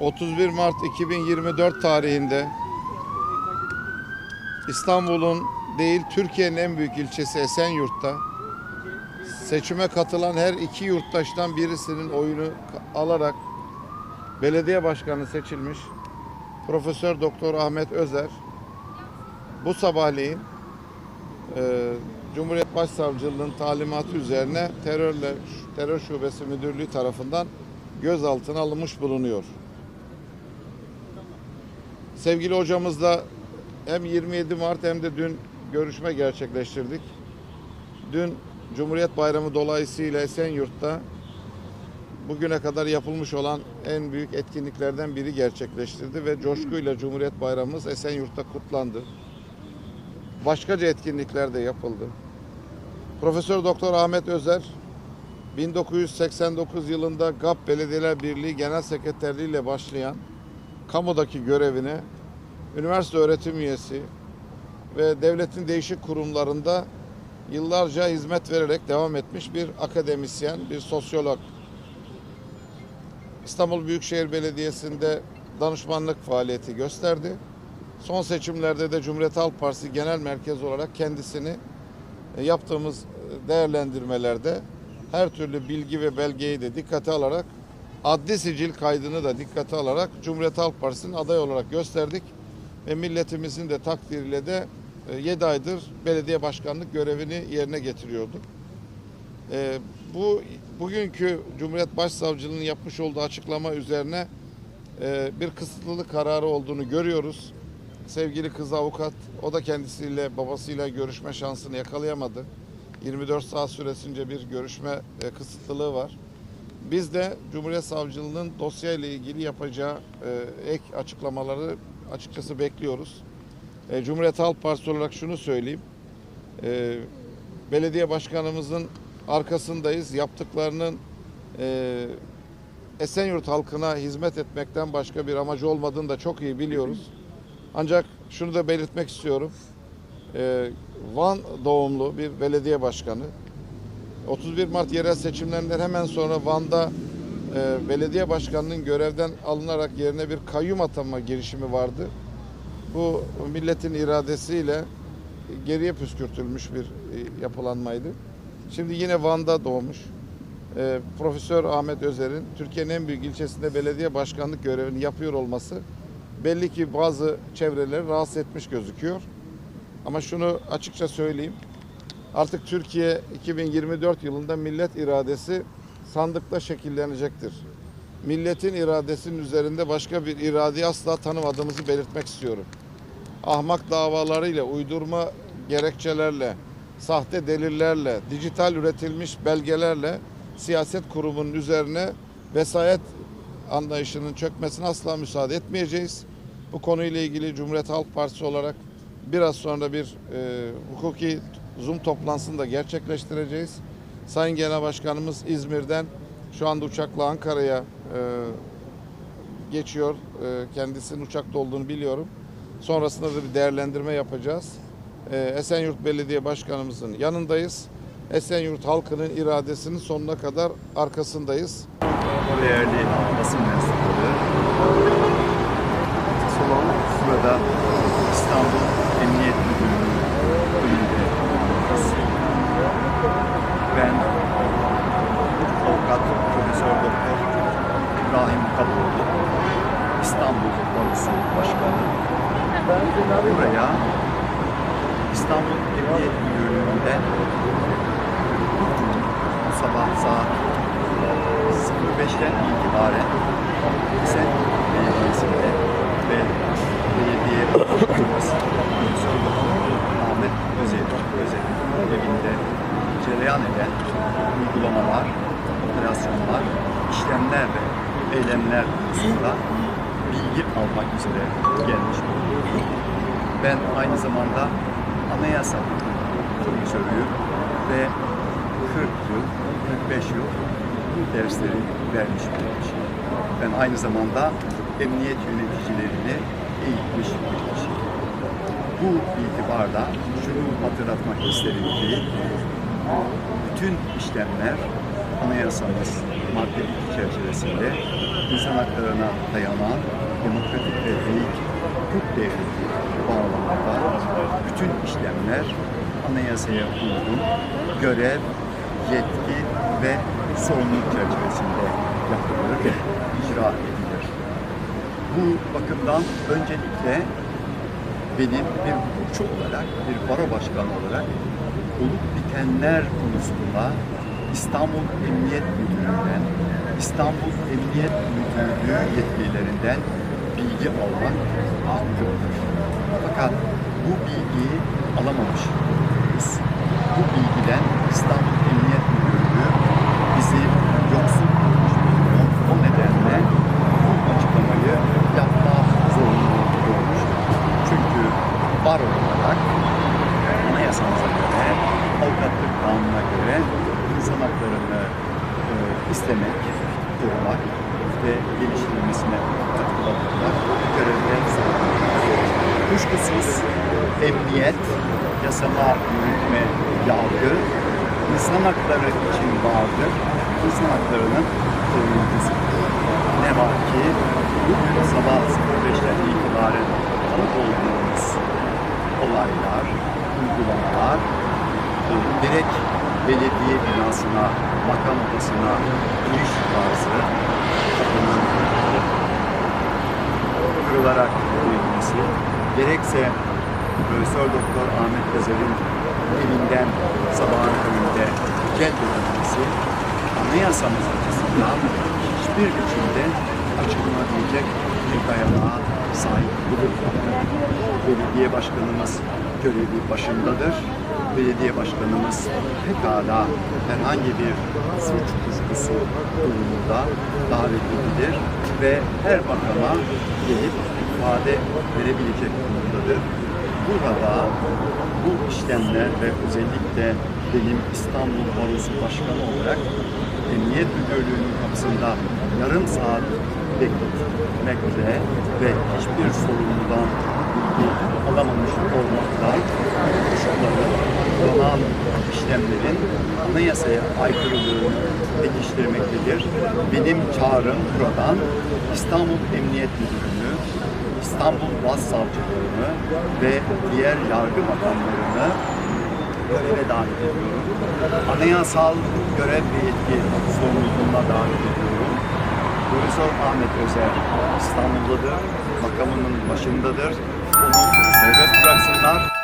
31 Mart 2024 tarihinde İstanbul'un değil Türkiye'nin en büyük ilçesi Esenyurt'ta seçime katılan her iki yurttaştan birisinin oyunu alarak belediye başkanı seçilmiş Profesör Doktor Ahmet Özer bu sabahleyin e, Cumhuriyet Başsavcılığı'nın talimatı üzerine terörle terör şubesi müdürlüğü tarafından gözaltına alınmış bulunuyor. Sevgili hocamızla hem 27 Mart hem de dün görüşme gerçekleştirdik. Dün Cumhuriyet Bayramı dolayısıyla Esenyurt'ta bugüne kadar yapılmış olan en büyük etkinliklerden biri gerçekleştirdi ve coşkuyla Cumhuriyet Bayramımız Esenyurt'ta kutlandı. Başkaca etkinlikler de yapıldı. Profesör Doktor Ahmet Özer 1989 yılında GAP Belediyeler Birliği Genel Sekreterliği ile başlayan kamudaki görevine üniversite öğretim üyesi ve devletin değişik kurumlarında yıllarca hizmet vererek devam etmiş bir akademisyen, bir sosyolog. İstanbul Büyükşehir Belediyesi'nde danışmanlık faaliyeti gösterdi. Son seçimlerde de Cumhuriyet Halk Partisi Genel Merkez olarak kendisini e, yaptığımız e, değerlendirmelerde her türlü bilgi ve belgeyi de dikkate alarak adli sicil kaydını da dikkate alarak Cumhuriyet Halk Partisi'nin aday olarak gösterdik ve milletimizin de takdiriyle de 7 aydır belediye başkanlık görevini yerine getiriyordu. E, bu bugünkü Cumhuriyet Başsavcılığı'nın yapmış olduğu açıklama üzerine e, bir kısıtlılık kararı olduğunu görüyoruz. Sevgili kız avukat, o da kendisiyle babasıyla görüşme şansını yakalayamadı. 24 saat süresince bir görüşme e, kısıtlılığı var. Biz de Cumhuriyet Savcılığı'nın dosyayla ilgili yapacağı e, ek açıklamaları açıkçası bekliyoruz. E, Cumhuriyet Halk Partisi olarak şunu söyleyeyim. E, belediye başkanımızın arkasındayız. Yaptıklarının e, Esenyurt halkına hizmet etmekten başka bir amacı olmadığını da çok iyi biliyoruz. Ancak şunu da belirtmek istiyorum. E, Van doğumlu bir belediye başkanı. 31 Mart yerel seçimlerinden hemen sonra Van'da e, belediye başkanının görevden alınarak yerine bir kayyum atama girişimi vardı. Bu milletin iradesiyle geriye püskürtülmüş bir e, yapılanmaydı. Şimdi yine Van'da doğmuş. E, Profesör Ahmet Özer'in Türkiye'nin en büyük ilçesinde belediye başkanlık görevini yapıyor olması belli ki bazı çevreleri rahatsız etmiş gözüküyor. Ama şunu açıkça söyleyeyim. Artık Türkiye 2024 yılında millet iradesi sandıkta şekillenecektir. Milletin iradesinin üzerinde başka bir iradeyi asla tanımadığımızı belirtmek istiyorum. Ahmak davalarıyla, uydurma gerekçelerle, sahte delillerle, dijital üretilmiş belgelerle siyaset kurumunun üzerine vesayet anlayışının çökmesine asla müsaade etmeyeceğiz. Bu konuyla ilgili Cumhuriyet Halk Partisi olarak biraz sonra bir e, hukuki Zoom toplantısını da gerçekleştireceğiz. Sayın Genel Başkanımız İzmir'den şu anda uçakla Ankara'ya e, geçiyor. E, kendisinin uçakta olduğunu biliyorum. Sonrasında da bir değerlendirme yapacağız. E, Esenyurt Belediye Başkanımızın yanındayız. Esenyurt halkının iradesinin sonuna kadar arkasındayız. değerli basın mensupları. Burada İstanbul Emniyet Müdürlüğü önünde bulunmaktaız. Ben avukat Profesör Doktor İbrahim Kaboğlu, İstanbul Barosu Başkanı. Buraya. İstanbul Emniyet Müdürlüğü'nden sabah saat 05'ten itibaren Esen Belediyesi'nde ve belediye Ahmet Özel, Özel'in evinde cereyan eden uygulamalar, operasyonlar, işlemler ve eylemler konusunda bilgi almak üzere gelmiş bulundum. Ben aynı zamanda anayasa profesörüyüm ve 40 yıl, 45 yıl bu dersleri vermiş kişiyim. Ben aynı zamanda emniyet yöneticilerini eğitmiş kişiyim. Bu itibarla şunu hatırlatmak isterim ki bütün işlemler anayasamız madde 2 çerçevesinde insan haklarına dayanan demokratik ve layık hukuk devleti bağlamında bütün işlemler anayasaya uygun görev, yetki ve sorumluluk çerçevesinde yapılır, icra edilir. Bu bakımdan öncelikle benim bir hukukçu olarak, bir baro başkanı olarak olup bitenler konusunda İstanbul Emniyet Müdürlüğü'nden, İstanbul Emniyet Müdürlüğü yetkililerinden bilgi almak hakkımdır. Fakat bu bilgiyi alamamış. Bu bilgiden İstanbul insan haklarını e, istemek, korumak ve geliştirilmesine katkıda bulunmak görevde sorumluluk. Kuşkusuz emniyet, yasama, yürütme, yargı insan hakları için vardır. İnsan haklarının koruyucusudur. Ne var ki bugün sabah 05'ten itibaren tanık olduğumuz olaylar, uygulamalar gerek belediye binasına, makam odasına giriş tarzı kapının kırılarak verilmesi, gerekse Profesör Doktor Ahmet Yazar'ın evinden sabahın köründe celbedilmesi anayasamız açısından hiçbir biçimde açıklanabilecek bir dayanağa sahip değil. Belediye başkanımız görevi başındadır. Belediye başkanımız pekala herhangi bir suç kuşkusu durumunda davet edilir ve her makama gelip ifade verebilecek durumdadır. Burada bu işlemler ve özellikle benim İstanbul Barosu Başkanı olarak Emniyet Müdürlüğü'nün kapısında yarım saat bekletmekle ve hiçbir sorumludan alamamış olmakla olan işlemlerin anayasaya aykırılığını pekiştirmektedir. Benim çağrım buradan İstanbul Emniyet Müdürlüğü'nü, İstanbul Başsavcılığını ve diğer yargı makamlarını göreve davet ediyorum. Anayasal görev ve yetki sorumluluğuna davet ediyorum. Profesör Ahmet Özer İstanbul'dadır, makamının başındadır. Serbest bıraksınlar.